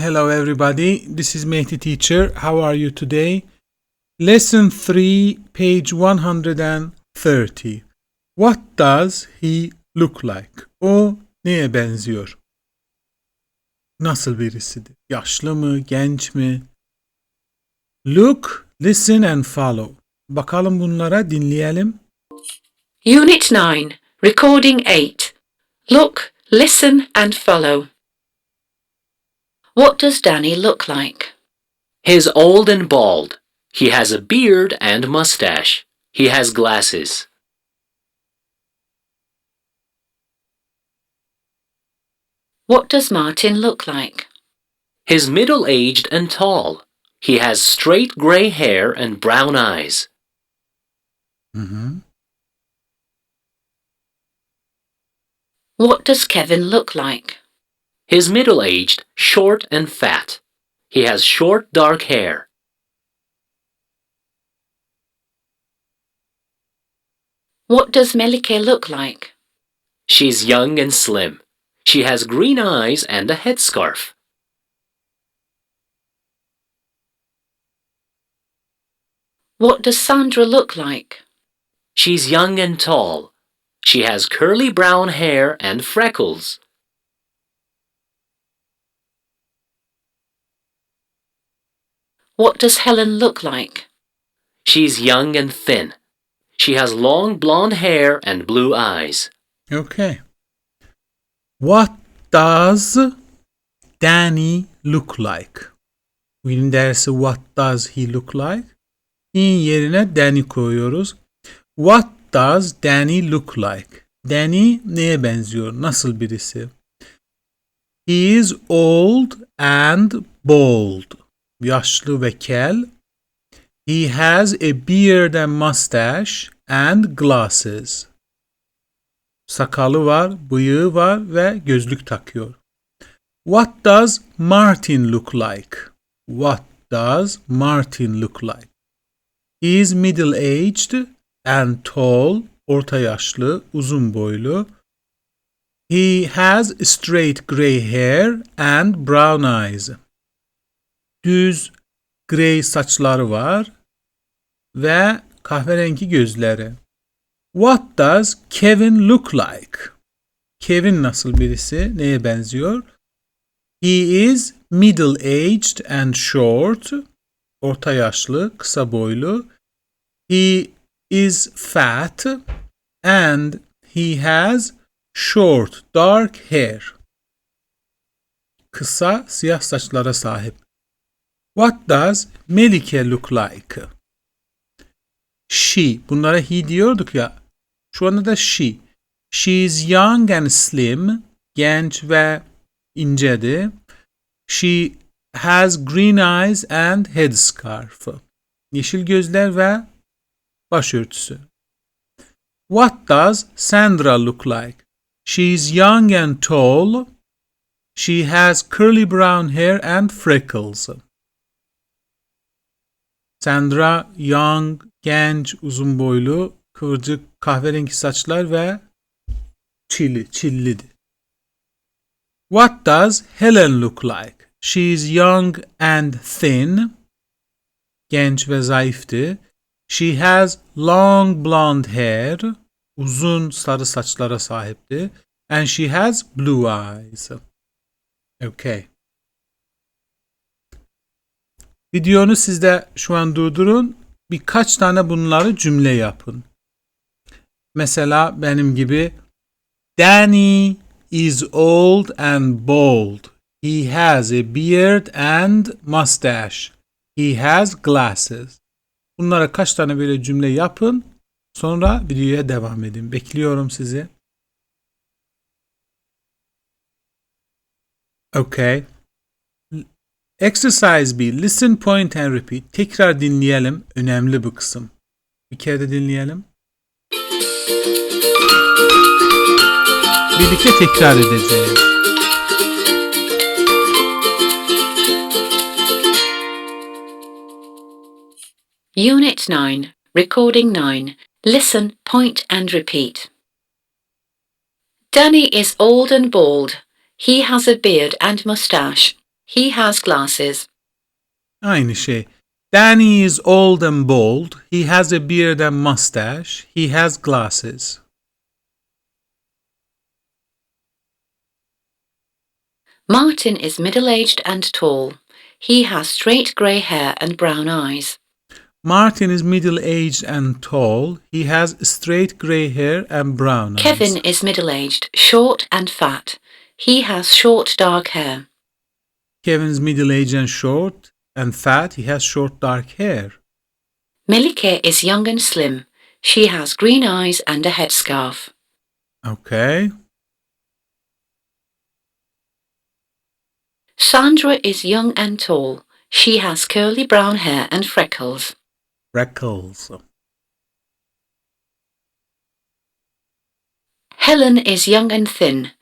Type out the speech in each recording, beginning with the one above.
Hello, everybody. This is Mehdi Teacher. How are you today? Lesson 3, page 130. What does he look like? O neye benziyor? Nasıl birisidir? Yaşlı mı, genç mi? Look, listen and follow. Bakalım bunlara dinleyelim. Unit 9, Recording 8. Look, listen and follow. What does Danny look like? He's old and bald. He has a beard and mustache. He has glasses. What does Martin look like? He's middle aged and tall. He has straight gray hair and brown eyes. Hı hı. What does Kevin look like? He's middle aged, short, and fat. He has short dark hair. What does Melike look like? She's young and slim. She has green eyes and a headscarf. What does Sandra look like? She's young and tall. She has curly brown hair and freckles. What does Helen look like? She's young and thin. She has long blonde hair and blue eyes. Okay. What does Danny look like? Bugün dersi what does he look like? In yerine Danny koyuyoruz. What does Danny look like? Danny neye benziyor? Nasıl birisi? He is old and bald. Yaşlı ve kel. He has a beard and mustache and glasses. Sakalı var, bıyığı var ve gözlük takıyor. What does Martin look like? What does Martin look like? He is middle-aged and tall, orta yaşlı, uzun boylu. He has straight gray hair and brown eyes. Düz grey saçları var ve kahverengi gözleri. What does Kevin look like? Kevin nasıl birisi? Neye benziyor? He is middle-aged and short. Orta yaşlı, kısa boylu. He is fat and he has short dark hair. Kısa siyah saçlara sahip. What does Melike look like? She. Bunlara he diyorduk ya. Şu anda da she. She is young and slim. Genç ve incedi. She has green eyes and headscarf. Yeşil gözler ve başörtüsü. What does Sandra look like? She is young and tall. She has curly brown hair and freckles. Sandra young, genç, uzun boylu, kıvırcık kahverengi saçlar ve çili, çillidi. What does Helen look like? She is young and thin. Genç ve zayıftı. She has long blonde hair. Uzun sarı saçlara sahipti. And she has blue eyes. Okay. Videonu sizde şu an durdurun. Birkaç tane bunları cümle yapın. Mesela benim gibi Danny is old and bald. He has a beard and mustache. He has glasses. Bunlara kaç tane böyle cümle yapın. Sonra videoya devam edin. Bekliyorum sizi. Okay. Exercise B. Listen, point and repeat. Tekrar dinleyelim. Önemli bu kısım. Bir kere de dinleyelim. Birlikte tekrar edeceğiz. Unit 9, Recording 9. Listen, point and repeat. Danny is old and bald. He has a beard and moustache. He has glasses. Aynı şey. Danny is old and bald. He has a beard and mustache. He has glasses. Martin is middle-aged and tall. He has straight grey hair and brown eyes. Martin is middle-aged and tall. He has straight gray hair and brown eyes. Kevin is middle-aged, short and fat. He has short dark hair. Kevin's middle-aged and short and fat. He has short dark hair. Melike is young and slim. She has green eyes and a headscarf. Okay. Sandra is young and tall. She has curly brown hair and freckles. Freckles. Helen is young and thin.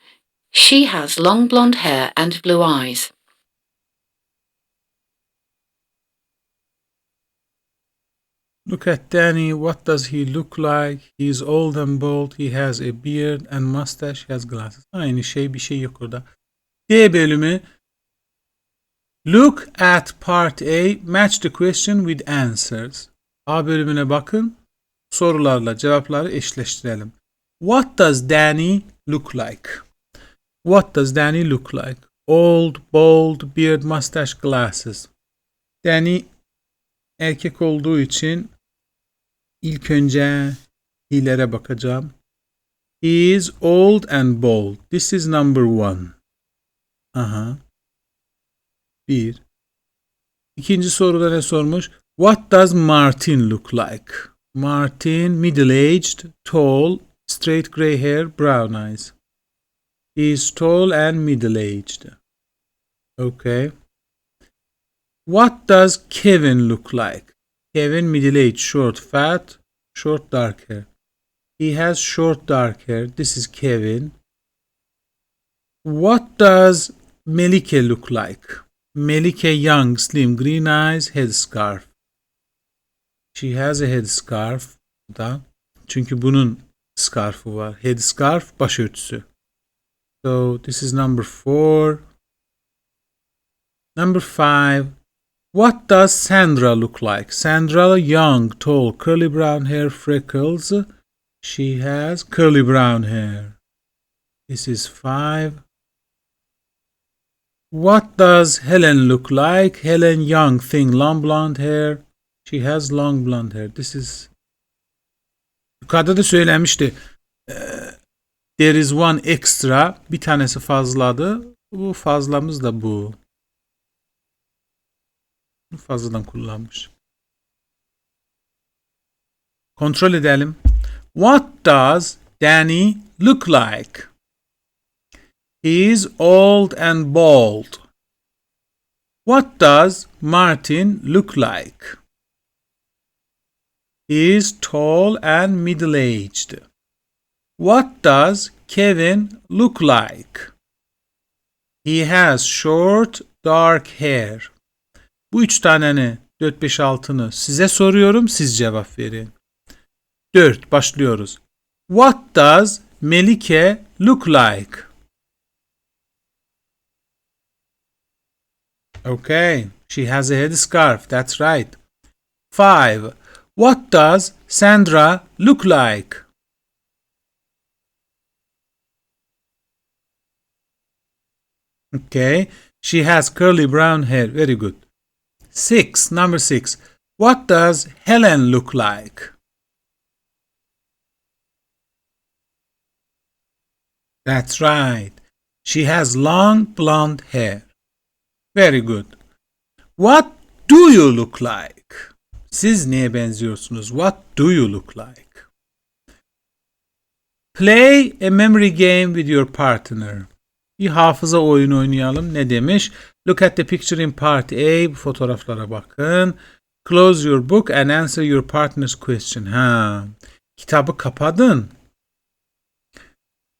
She has long blonde hair and blue eyes. Look at Danny. What does he look like? He's old and bald. He has a beard and mustache. He has glasses. Aynı şey bir şey yok orada. D bölümü. Look at part A. Match the question with answers. A bölümüne bakın. Sorularla cevapları eşleştirelim. What does Danny look like? What does Danny look like? Old, bald, beard, mustache, glasses. Danny erkek olduğu için ilk önce hilere bakacağım. He is old and bald. This is number one. Aha. Bir. İkinci soruda ne sormuş? What does Martin look like? Martin, middle-aged, tall, straight gray hair, brown eyes. He is tall and middle-aged. Okay. What does Kevin look like? Kevin middle-aged, short, fat, short, dark hair. He has short, dark hair. This is Kevin. What does Melike look like? Melike young, slim, green eyes, headscarf. She has a headscarf. Da. Çünkü bunun scarf'ı var. Headscarf, başörtüsü. So this is number four. Number five. What does Sandra look like? Sandra, young, tall, curly brown hair, freckles. She has curly brown hair. This is five. What does Helen look like? Helen, young, thin, long blonde hair. She has long blonde hair. This is Yukarıda da söylemişti. Eee, There is one extra. Bir tanesi fazladı. Bu fazlamız da bu. Fazladan kullanmış. Kontrol edelim. What does Danny look like? He is old and bald. What does Martin look like? He is tall and middle-aged. What does Kevin look like? He has short, dark hair. Bu üç taneni 4, 5, 6'nı size soruyorum, siz cevap verin. 4. Başlıyoruz. What does Melike look like? Okay, she has a headscarf. That's right. 5. What does Sandra look like? Okay, she has curly brown hair. Very good. 6. Number 6. What does Helen look like? That's right. She has long blonde hair. Very good. What do you look like? Siz neye benziyorsunuz? What do you look like? Play a memory game with your partner. Bir hafıza oyunu oynayalım. Ne demiş? Look at the picture in part A. Bu fotoğraflara bakın. Close your book and answer your partner's question. Ha. Kitabı kapadın.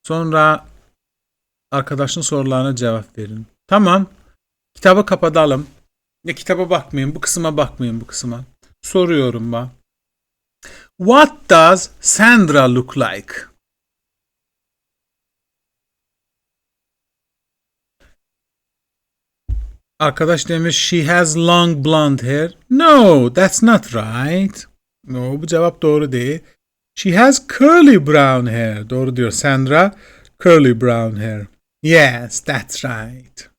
Sonra arkadaşın sorularına cevap verin. Tamam. Kitabı kapatalım. Ne kitaba bakmayın. Bu kısma bakmayın bu kısma. Soruyorum ben. What does Sandra look like? Arkadaş demiş she has long blonde hair. No, that's not right. No, bu cevap doğru değil. She has curly brown hair. Doğru diyor Sandra. Curly brown hair. Yes, that's right.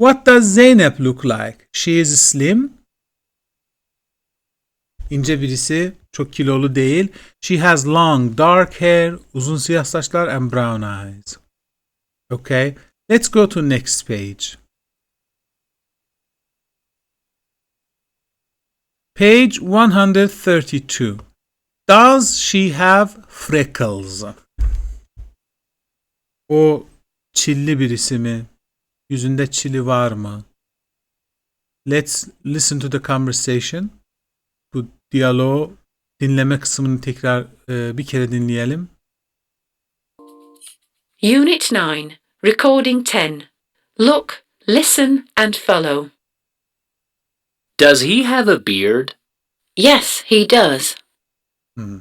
What does Zeynep look like? She is slim. İnce birisi, çok kilolu değil. She has long dark hair, uzun siyah saçlar and brown eyes. Okay, let's go to next page. Page 132. Does she have freckles? O çilli birisi mi? Yüzünde çili var mı? Let's listen to the conversation. Bu diyaloğu dinleme kısmını tekrar e, bir kere dinleyelim. Unit 9, Recording 10. Look, listen, and follow. Does he have a beard? Yes, he does. Hmm.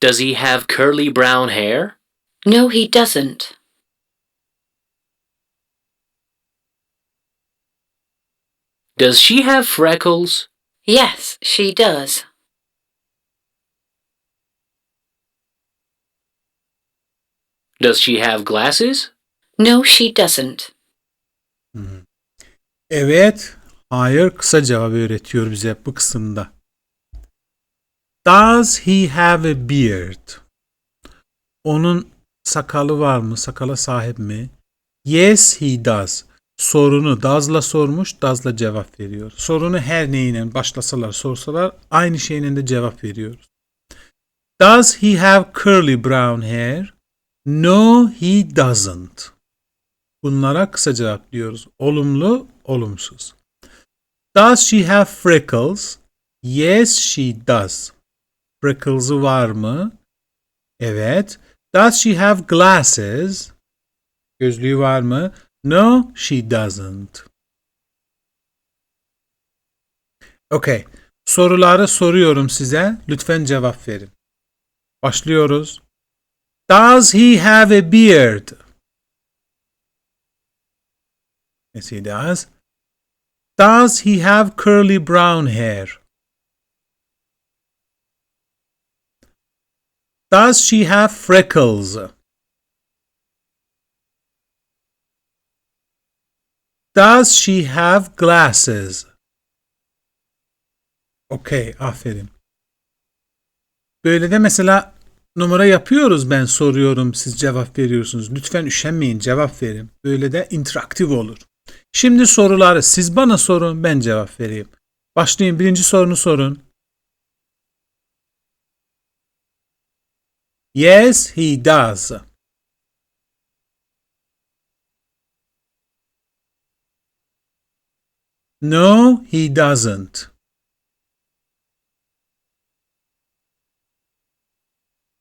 Does he have curly brown hair? No, he doesn't. Does she have freckles? Yes, she does. Does she have glasses? No, she doesn't. Evet, hayır kısa cevabı öğretiyor bize bu kısımda. Does he have a beard? Onun sakalı var mı? Sakala sahip mi? Yes, he does. Sorunu does'la sormuş, does'la cevap veriyor. Sorunu her neyle başlasalar, sorsalar aynı şeyle de cevap veriyoruz. Does he have curly brown hair? No, he doesn't. Bunlara kısa cevap diyoruz. Olumlu, olumsuz. Does she have freckles? Yes, she does. Freckles'ı var mı? Evet. Does she have glasses? Gözlüğü var mı? No, she doesn't. Okay. Soruları soruyorum size. Lütfen cevap verin. Başlıyoruz. Does he have a beard? Yes, he does. Does he have curly brown hair? Does she have freckles? Does she have glasses? Okay, aferin. Böyle de mesela numara yapıyoruz ben soruyorum siz cevap veriyorsunuz. Lütfen üşenmeyin cevap verin. Böyle de interaktif olur. Şimdi soruları siz bana sorun ben cevap vereyim. Başlayın birinci sorunu sorun. Yes, he does. No, he doesn't.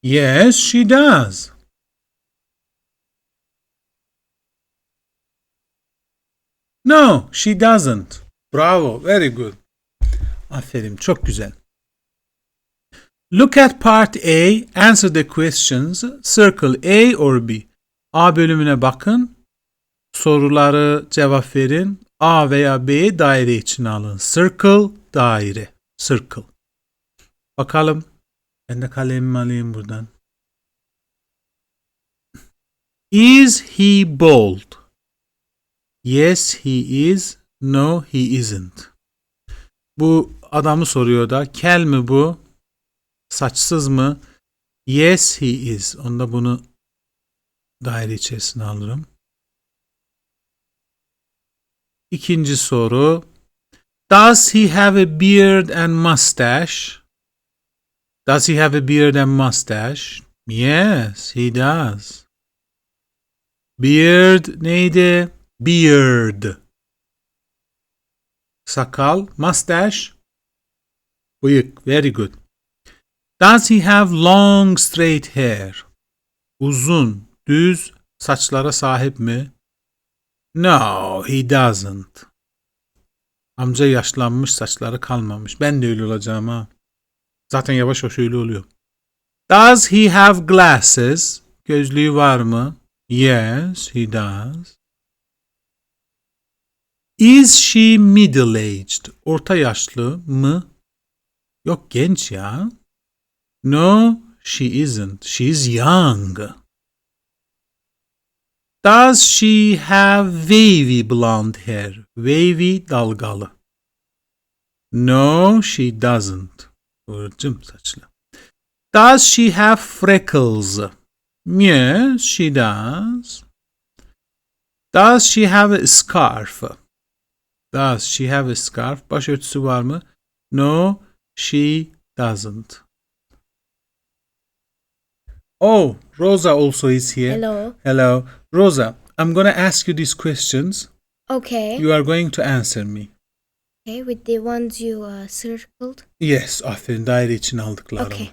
Yes, she does. No, she doesn't. Bravo, very good. Aferin, çok güzel. Look at part A, answer the questions, circle A or B. A bölümüne bakın, soruları cevap verin. A veya B daire içine alın. Circle, daire. Circle. Bakalım. Ben de kalemimi alayım buradan. Is he bald? Yes, he is. No, he isn't. Bu adamı soruyor da. Kel mi bu? Saçsız mı? Yes, he is. Onda bunu daire içerisine alırım. İkinci soru. Does he have a beard and mustache? Does he have a beard and mustache? Yes, he does. Beard neydi? Beard. Sakal, mustache. Bıyık. Very good. Does he have long straight hair? Uzun, düz saçlara sahip mi? No, he doesn't. Amca yaşlanmış, saçları kalmamış. Ben de öyle olacağım ha. Zaten yavaş yavaş öyle oluyor. Does he have glasses? Gözlüğü var mı? Yes, he does. Is she middle-aged? Orta yaşlı mı? Yok genç ya. No, she isn't. She's young. Does she have wavy blonde hair? Wavy dalgalı. No, she doesn't. Kıvırcım saçlı. Does she have freckles? Yes, she does. Does she have a scarf? Does she have a scarf? Başörtüsü var mı? No, she doesn't. Oh, Rosa also is here. Hello. Hello. Rosa, I'm going to ask you these questions. Okay. You are going to answer me. Okay, with the ones you uh, circled. Yes, aferin daire için aldıklarım. Okay.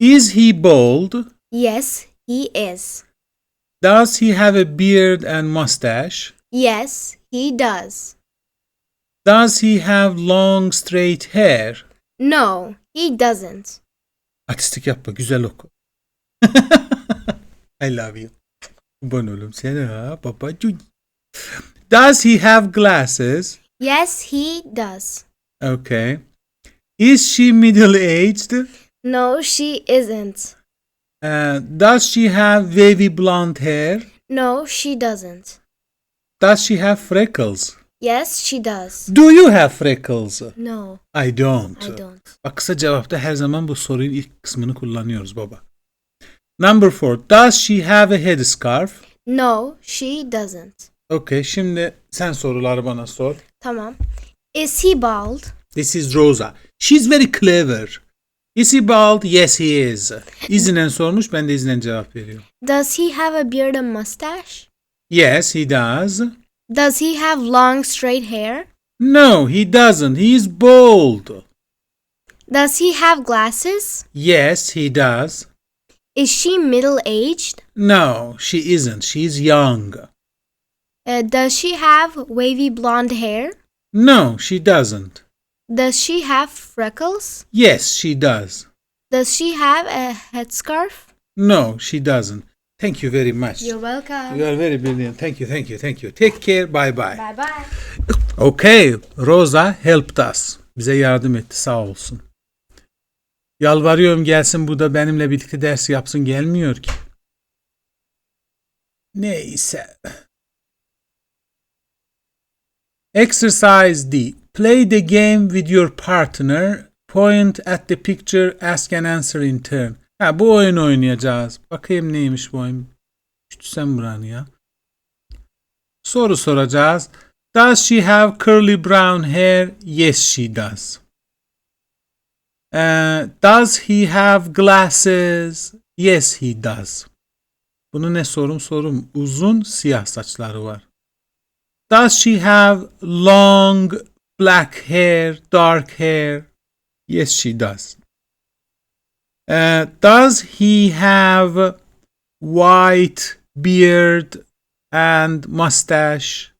Is he bald? Yes, he is. Does he have a beard and mustache? Yes, he does. Does he have long straight hair? No, he doesn't. Artistik yapma, güzel oku. I love you. Kurban oğlum sana babacığım. Does he have glasses? Yes, he does. Okay. Is she middle-aged? No, she isn't. Uh, does she have wavy blonde hair? No, she doesn't. Does she have freckles? Yes, she does. Do you have freckles? No, I don't. I don't. Bak kısa cevapta her zaman bu sorunun ilk kısmını kullanıyoruz baba. Number four. Does she have a headscarf? No, she doesn't. Okay, şimdi sen soruları bana sor. Tamam. Is he bald? This is Rosa. She's very clever. Is he bald? Yes, he is. İzinen sormuş, ben de izinen cevap veriyorum. Does he have a beard and mustache? Yes, he does. Does he have long straight hair? No, he doesn't. He is bald. Does he have glasses? Yes, he does. Is she middle aged? No, she isn't. She's young. Uh, does she have wavy blonde hair? No, she doesn't. Does she have freckles? Yes, she does. Does she have a headscarf? No, she doesn't. Thank you very much. You're welcome. You are very brilliant. Thank you, thank you, thank you. Take care. Bye bye. Bye bye. Okay, Rosa helped us. Bize yardım etti sağ olsun. Yalvarıyorum gelsin burada benimle birlikte ders yapsın gelmiyor ki. Neyse. Exercise D. Play the game with your partner. Point at the picture, ask and answer in turn. Ha bu oyun oynayacağız. Bakayım neymiş bu oyun. Küçülsem buranı ya. Soru soracağız. Does she have curly brown hair? Yes, she does. Uh, does he have glasses? Yes, he does. Bunu ne sorum sorum. Uzun siyah saçları var. Does she have long black hair, dark hair? Yes, she does. Uh, does he have white beard and mustache?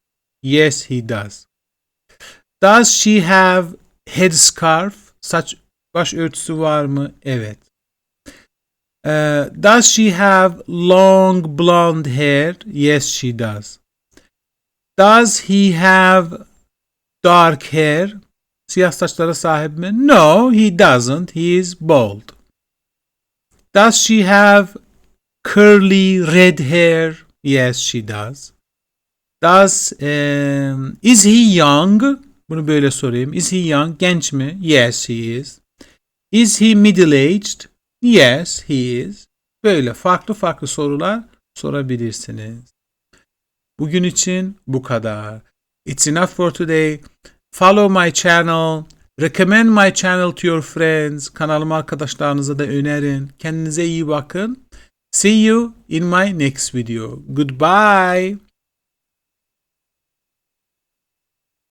Yes, he does. Does she have headscarf? Saç baş örtüsü var mı? Evet. Uh, does she have long blonde hair? Yes, she does. Does he have dark hair? Siyah saçlara sahip mi? No, he doesn't. He is bald. Does she have curly red hair? Yes, she does. Does um, is he young? Bunu böyle sorayım. Is he young? Genç mi? Yes, he is. Is he middle aged? Yes, he is. Böyle farklı farklı sorular sorabilirsiniz. Bugün için bu kadar. It's enough for today. Follow my channel. Recommend my channel to your friends. Kanalımı arkadaşlarınıza da önerin. Kendinize iyi bakın. See you in my next video. Goodbye.